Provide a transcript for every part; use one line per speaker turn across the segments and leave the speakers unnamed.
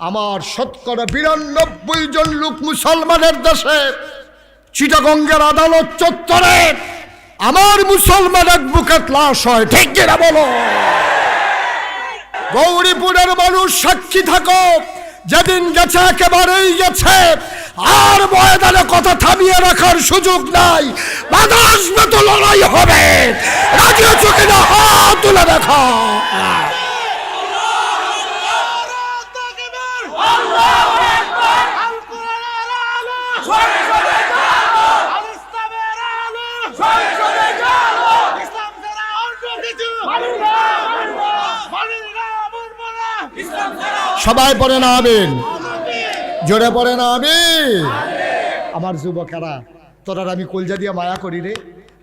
আমার শতকরা বিরানব্বই জন লোক মুসলমানের দেশে, চিটাগঙ্গের আদালত চত্বরে আমার মুসলমান অ্যাডভোকেট লাশ হয়, ঠিক কিনা বলো? গৌরীপুরের মানুষ সাক্ষী থাকো, যেদিন গেছে, একেবারেই গেছে। আর ময়দানে কথা থামিয়ে রাখার সুযোগ নাই। বাধা আসবে তো লড়াই হবে। রাজি চোখে না হাত তুলে দেখা সবাই পড়ে না আমিন। জোরে পড়ে না আমিন। আমার যুবকেরা, তোরা আমি কলজা দিয়ে মায়া করি রে।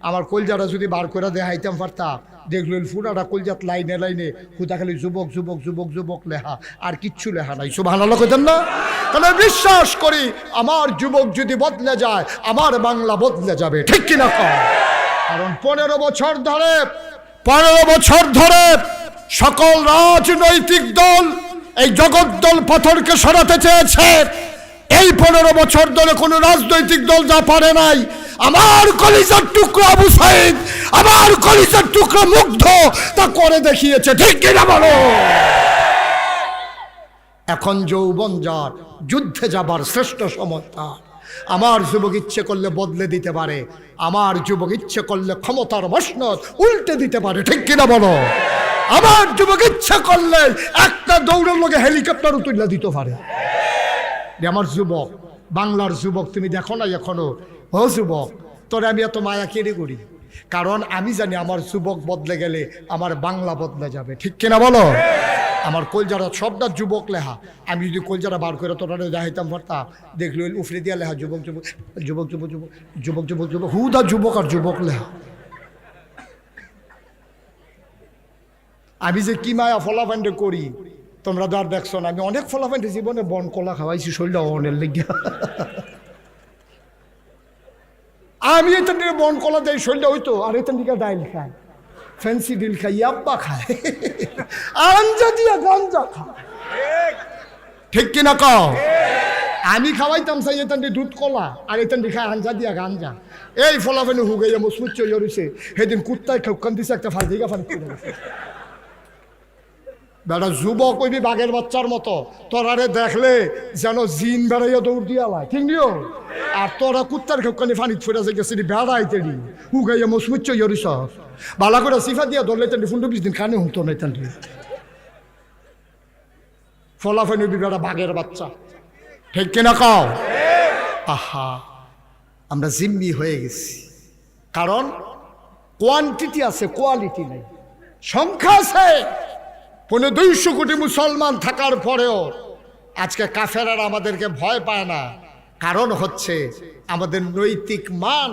আমার কলজাটা যদি বার করে দেখাইতাম পারতাম দেখলেন ফুরাটা কলজাত লাইনে লাইনে হুদা খালি যুবক যুবক যুবক যুবক লেহা আর কিচ্ছু লেহা নাই। সব ভালো কইতেন না? তাহলে বিশ্বাস করি, আমার যুবক যদি বদলে যায়, আমার বাংলা বদলে যাবে। ঠিক কিনা কর কারণ পনেরো বছর ধরে, পনেরো বছর ধরে সকল রাজনৈতিক দল এই জগদ্দল পাথরকে সরাতে চেয়েছে। এই পনেরো বছর ধরে কোনো রাজনৈতিক দল যা পারে নাই। আমার কলিজার টুকরো আবু সাইদ, আমার কলিজার টুকরো মুগ্ধ, তা করে দেখিয়েছে। ঠিক কিনা বলো? এখন যৌবন যার, যুদ্ধে যাবার শ্রেষ্ঠ সময় তার। আমার যুবক ইচ্ছে করলে বদলে দিতে পারে, আমার যুবক ইচ্ছে করলে ক্ষমতার মসনদ উল্টে দিতে পারে। ঠিক কিনা বলো? আমার যুবক ইচ্ছা করলে একটা দৌড়ের লোকে হেলিকপ্টারও তুলে দিতে পারে। আমার যুবক, বাংলার যুবক, তুমি দেখো না এখনও? ও যুবক, তোরে আমি এত মায়া কেড়ে করি? কারণ আমি জানি আমার যুবক বদলে গেলে আমার বাংলা বদলে যাবে। ঠিক কিনা বলো? আমার কলজারা সবটা যুবক লেহা। আমি যদি কলজারা বার করে তোরা দেখাইতাম পারতাম দেখল উফরে দিয়া লেহা যুবক যুবক যুবক যুবক যুবক যুবক যুবক যুবক, হুদা যুবক আর যুবক লেহা। আমি যে কি মায়া ফলাফান্ডে করি, তোমরা তো আর দেখছ না। আমি অনেক ফলাফান্ডে জীবনে বন কলা খাওয়াইছি শরীরটা অনের লেগে। আমি এখান থেকে বন কলা দেয় শরীরটা হইতো আর এখান থেকে ডাইল খায় ফ্যান্সি ডিল খাই ইয়াব্বা খায়। আঞ্জা দিয়া গাঞ্জা খায়। ঠিক কিনা কও? আমি খাওয়াইতাম চাই এতান দুধ কলা, আর এতান খায় আঞ্জা দিয়া গাঞ্জা। এই ফলাফেনে হুগাইয়া মসমুচ চলে রয়েছে সেদিন কুত্তায় খেউকান দিছে, একটা দিঘা ফাল বেটা, যুবক কইবি বাঘের বাচ্চার মতো। তোরারে দেখলে যেন জিন বেড়াইয়া দৌড় দিয়া লাই ঠিক নিও? আর তোরা কুত্তার খেপকানি ফানিত ফুটে যে গেছিলি বেড়াই তেলি হুগাইয়া মসমুচ্চ ইয়রিস বালা করে সিফা দিয়া ধরলে তেলি ফুন্ডু বিশ দিন কানে হুমতো নাই তেলি ফলাফল নবী বেড়া বাঘের বাচ্চা। ঠিক কিনা কও? আহা, আমরা জিম্মি হয়ে গেছি। কারণ কোয়ান্টিটি আছে কোয়ালিটি নেই। সংখ্যা আছে। পনেরো দুইশো কোটি মুসলমান থাকার পরেও আজকে কাফেরার আমাদেরকে ভয় পায় না। কারণ হচ্ছে আমাদের নৈতিক মান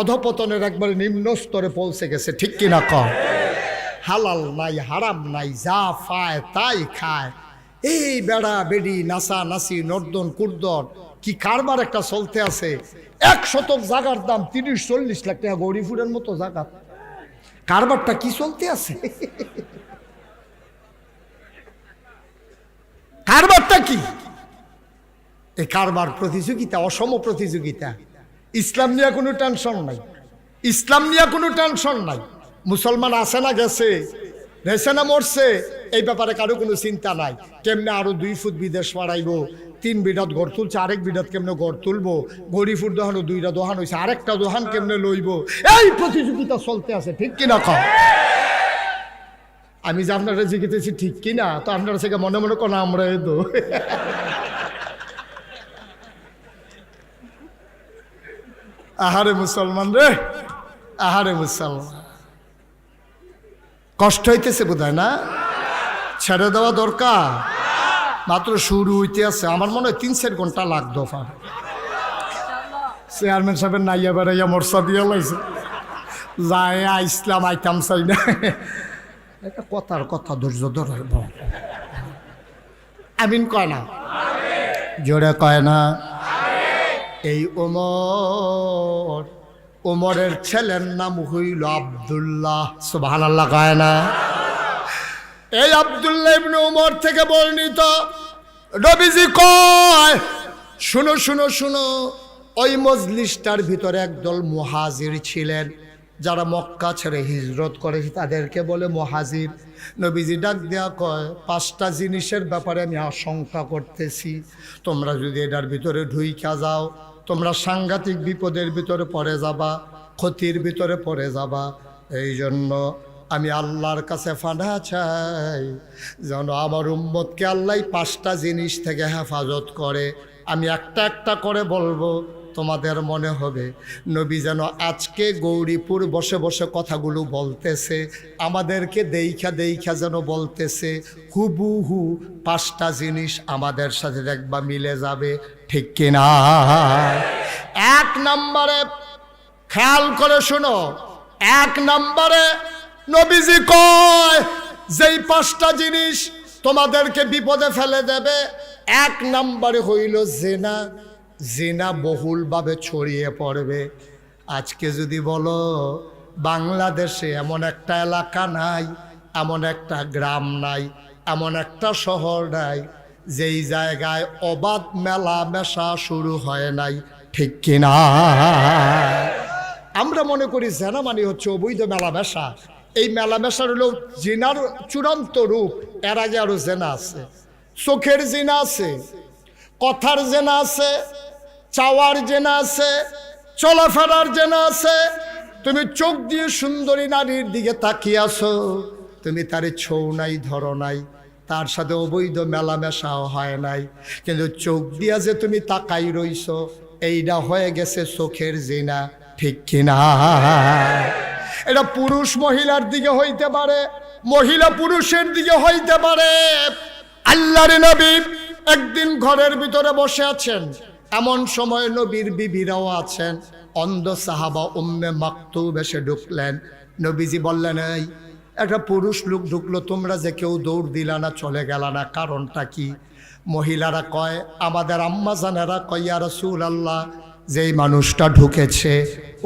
অধপতনের একবারে নিম্ন স্তরে পৌঁছে গেছে, ঠিক কিনা কম হালাল নাই, হারাম নাই, যা ফায় তাই খায়। এই বেড়া, বেড়ি, নাসা, নাসি, নর্দন, কুর্দন, কি কারবার একটা চলতে আছে? এক শতক জাগার দাম তিরিশ, চল্লিশ লাখ টাকা গৌরীপুরের মতো জাগা। কারবারটা কি চলতে আছে? কারবারটা কি? এই কারবার প্রতিযোগিতা, অসম প্রতিযোগিতা, ইসলাম নিয়ে কোনো টেনশন নাই। ইসলাম নিয়ে কোনো টেনশন নাই। মুসলমান আসে না গেছে গেছে না মরছে, এই ব্যাপারে কারও কোনো চিন্তা নাই। কেমনে আরও দুই ফুট বিদেশ বাড়াইব, তিন বিডাত গড় তুলছে, আরেক বিডাত কেমনে গড় তুলবো, গরিফুর দোহানো দুইটা দোহান হয়েছে আরেকটা দোহান কেমনে লইব? এই প্রতিযোগিতা চলতে আছে, ঠিক কিনা কম আমি যে আপনারা জিজ্ঞেসেছি, ঠিক কিনা তো আপনারা থেকে মনে মনে কোনো আমরা তো। আহারে মুসলমান রে। আহারে মুসলমান। কষ্ট হইতেছে বোধ না? ছেড়ে দেওয়া দরকার। মাত্র শুরু হইতে আছে। আমার মনে হয় তিন চার ঘণ্টা লাগতো ফার চেয়ারম্যান সাহেবের নাইয়া বেড়াইয়া মরসা দিয়ে লাইছে। যায় ইসলাম আইতাম চাই না। একটা কথার কথা ধৈর্য ধরে বল। আমিন কয় না? জোরে কয় না? এই ওমর ওমরের ছেলের নাম হইল আবদুল্লাহ। সুবহান আল্লাহ কয় না? এই আবদুল্লাহ ইবনে ওমর থেকে বর্ণিত রবিজি কয় শুনো শুনো শুনো ওই মজলিসটার ভিতরে একদল মুহাজির ছিলেন। যারা মক্কা ছেড়ে হিজরত করে, তাদেরকে বলে মহাজির। নবীজি ডাক দেয়া কয়, পাঁচটা জিনিসের ব্যাপারে আমি আশঙ্কা করতেছি। তোমরা যদি এটার ভিতরে ঢুইকা যাও, তোমরা সাংঘাতিক বিপদের ভিতরে পড়ে যাবা, ক্ষতির ভিতরে পড়ে যাবা। এই জন্য আমি আল্লাহর কাছে ফাঁদা চাই, যেন আমার উম্মতকে আল্লাহ পাঁচটা জিনিস থেকে হেফাজত করে। আমি একটা একটা করে বলব তোমাদের মনে হবে। নবী যেন আজকে গৌরীপুর বসে বসে কথাগুলো বলতেছে, আমাদেরকে দেইখা দেইখা যেন বলতেছে। হুবু হু পাঁচটা জিনিস আমাদের সাথে দেখবা মিলে যাবে, ঠিক কিনা? এক নম্বরে খেয়াল করে শোনো, এক নম্বরে নবীজি কয়, যেই পাঁচটা জিনিস তোমাদেরকে বিপদে ফেলে দেবে, এক নম্বরে হইল জেনা। জেনা বহুলভাবে ছড়িয়ে পড়বে। আজকে যদি বলো, বাংলাদেশে এমন একটা এলাকা নাই, এমন একটা গ্রাম নাই, এমন একটা শহর নাই, যেই জায়গায় অবাধ মেলা মেশা শুরু হয় নাই, ঠিক কিনা আমরা মনে করি জেনা মানে হচ্ছে অবৈধ মেলা মেশা। এই মেলা মেশার হলো জিনার চূড়ান্ত রূপ, এর আগে আরও জেনা আছে। চোখের জিনা আছে, কথার জেনা আছে চাওয়ার জেনা আছে, চলাফেরার জেনা আছে। তুমি চোখ দিয়ে সুন্দরী নারীর দিকে তাকিয়ে তুমি তারে ছৌ নাই, ধরো নাই, তার সাথে অবৈধ মেলামেশাও হয় নাই। কিন্তু চোখ দিয়া যে তুমি তাকাই রইছ এইটা হয়ে গেছে চোখের জিনা, ঠিক কিনা? এটা পুরুষ মহিলার দিকে হইতে পারে, মহিলা পুরুষের দিকে হইতে পারে। আল্লাহর নবী একদিন ঘরের ভিতরে বসে আছেন। এমন সময় নবীর বিবিরাও আছেন। অন্ধ সাহাবা উম্মে মাকতুব বেশে ঢুকলেন। নবীজি বললেন, এই, একটা পুরুষ লোক ঢুকলো, তোমরা যে কেউ দৌড় দিলা না, চলে গেল না, কারণটা কি? মহিলারা কয়, আমাদের আম্মা জানেরা কয় রাসূল আল্লাহ যেই মানুষটা ঢুকেছে,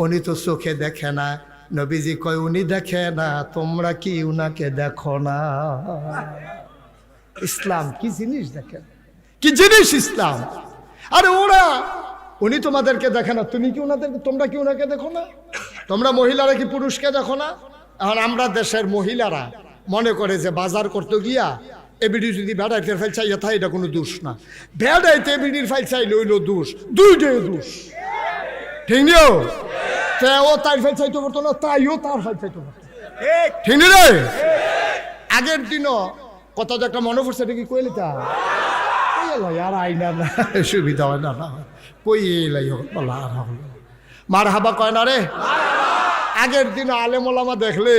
উনি তো চোখে দেখে না। নবীজি কয়, উনি দেখে না, তোমরা কি উনাকে দেখো না? ইসলাম, কি জিনিস দেখেন? কি জিনিস ইসলাম? আরে ওরা, উনি তোমাদেরকে দেখে না। তুমি কি ওনাদেরকে তোমরা কি ওনাকে দেখো না? তোমরা মহিলারা কি পুরুষকে দেখো না? এখন আমরা দেশের মহিলারা মনে করে যে বাজার করতে গিয়া এবিডি যদি বেড়াইতে ফাইল চাই থা এটা কোনো দোষ না। বেড়াইতে এবিডির ফাইল চাই লইল দোষ। দুইটাই দোষ। ঠিক নিও? ও তার ফাইল চাইতে পারতো না তাইও তার ফাইল চাইতে পারতো। ঠিক রে আগের দিনও যে একটা মনে পড়ছে, এটা কি কইলে তা আইনা না সুবিধা হয় না না হলো মার হাবা কয় আগের দিন আলেমলামা দেখলে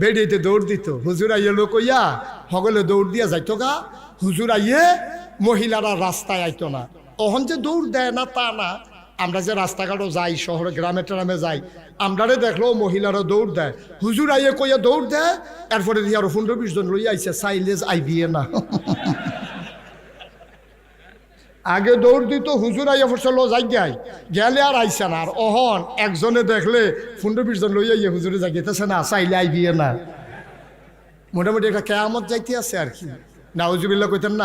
বেরিয়েতে দৌড় দিত হুজুর আইয়ে লোক কইয়া সকলে দৌড় দিয়া যাইতো গা হুজুর আইয়ে মহিলারা রাস্তায় আইতো না অহন যে দৌড় দেয় না তা না আমরা যে রাস্তাঘাটও যাই শহরে গ্রামে ট্রামে যাই আমরারে দেখল মহিলারা দৌড় দেয় হুজুর আইয়ে কইয়া দৌড় দেয় এরপরে দিয়ে আরও পনেরো বিশ জন লই আইছে সাইলেজ আইবিয়ে না আগে দৌড় দিত, হুজুর আইয়া ফসল জায়গায় গেলে আর আইসে না, আর অহন একজনে দেখলে পনেরো বিশ জন লইয়া হুজুরে জাগিতেছে না, চাইলে আইবিয়ে না। মোটামুটি একটা কেয়ামত যাইতে আছে আর কি। নাউজুবিল্লা কইতেন না